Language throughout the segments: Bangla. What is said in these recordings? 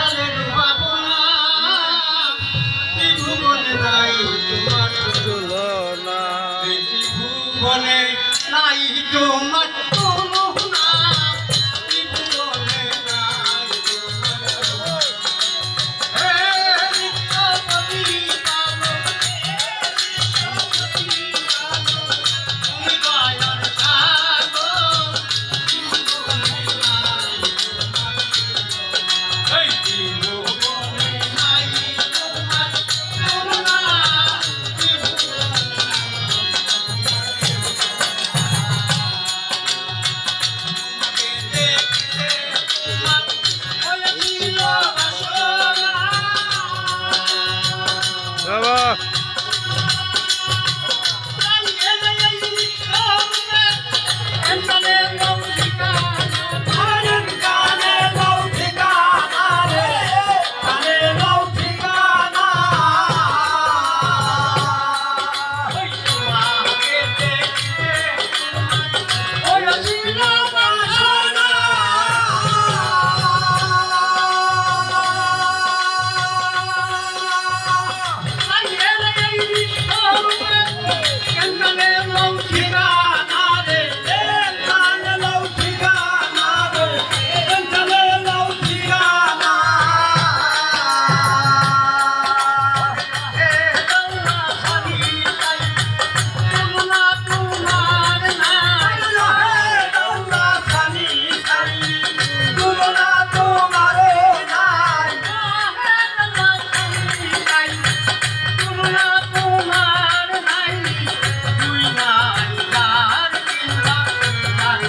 ありがと。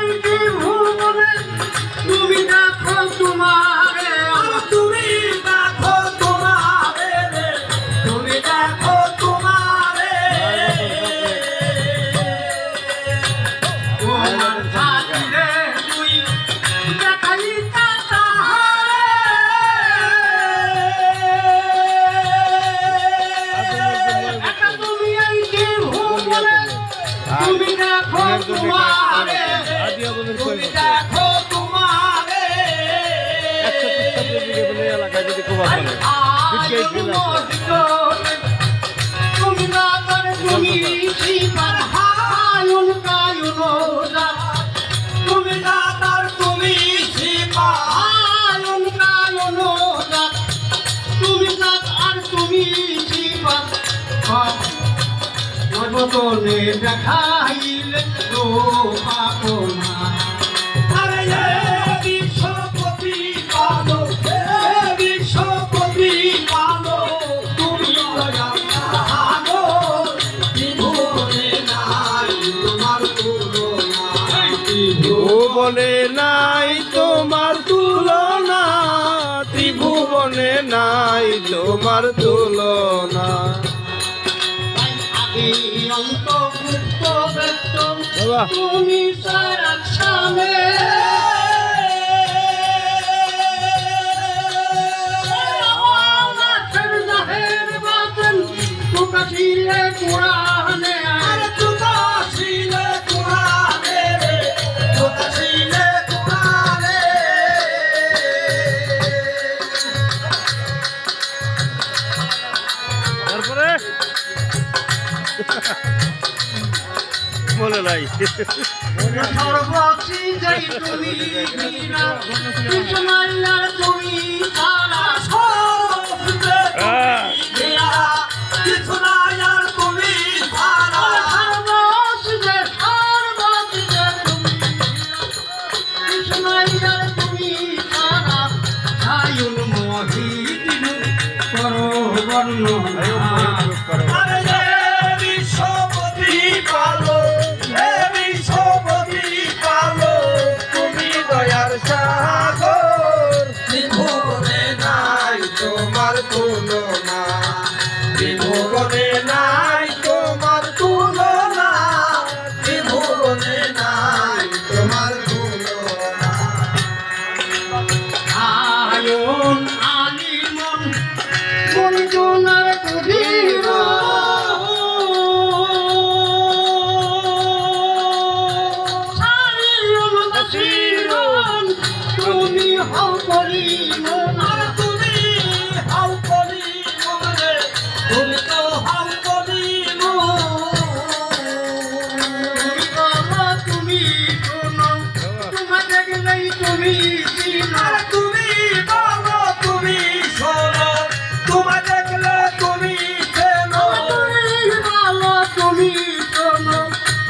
America. তুমি দেখো তোমারে তুমি দেখো তোমারে। একশো খ্রিস্টাব্দের দিকে বলে এলাকায় যদি খুব আসলে। তুমি না করে তুমি শিবার হায়ুন কায়ুন তুমি না কর তুমি শিবা হায়ুন কায়ুন তুমি না আর তুমি শিবা সর্বতনে দেখাইলে জীবনে নাই তোমার তুলনা। ভুবনে নাই তোমার তুলনা ত্রিভুবনে নাই তোমার তুলনা। অন্ত মুক্ত ব্যক্ত। তুমি সারা সামনে করো বর্ণ আরে বিশ্বপতি তোমার তুলনা। ত্রিভুবনে নাই তোমার তুলনা। ত্রিভুবনে নাই তোমার তুলনা। আয়ন আলিমন, মঞ্জুনার কুধীর সারিয়ন নাসিরন তুমি হও তুমি তুমি, বলো তুমি, শোনো। তোমার দেখলে তুমি চেনো বলো তুমি শোনো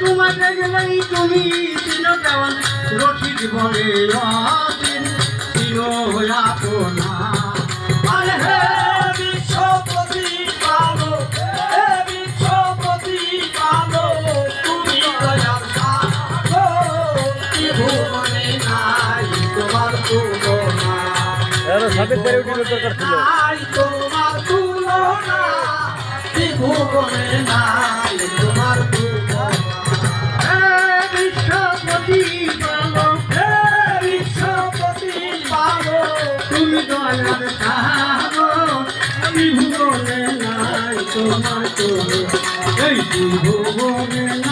তোমার দেখলেই তুমি চিনো কেমন? রশিদ বলে চিনো আপনা আরে সাথে পেরে উঠিলে দরকার ছিল। তোমার তুলনা ত্রিভুবনে নাই তোমার তুমি দয়ার সাগর আমি ভুবনে নাই তোমার এই ভুবনে নাই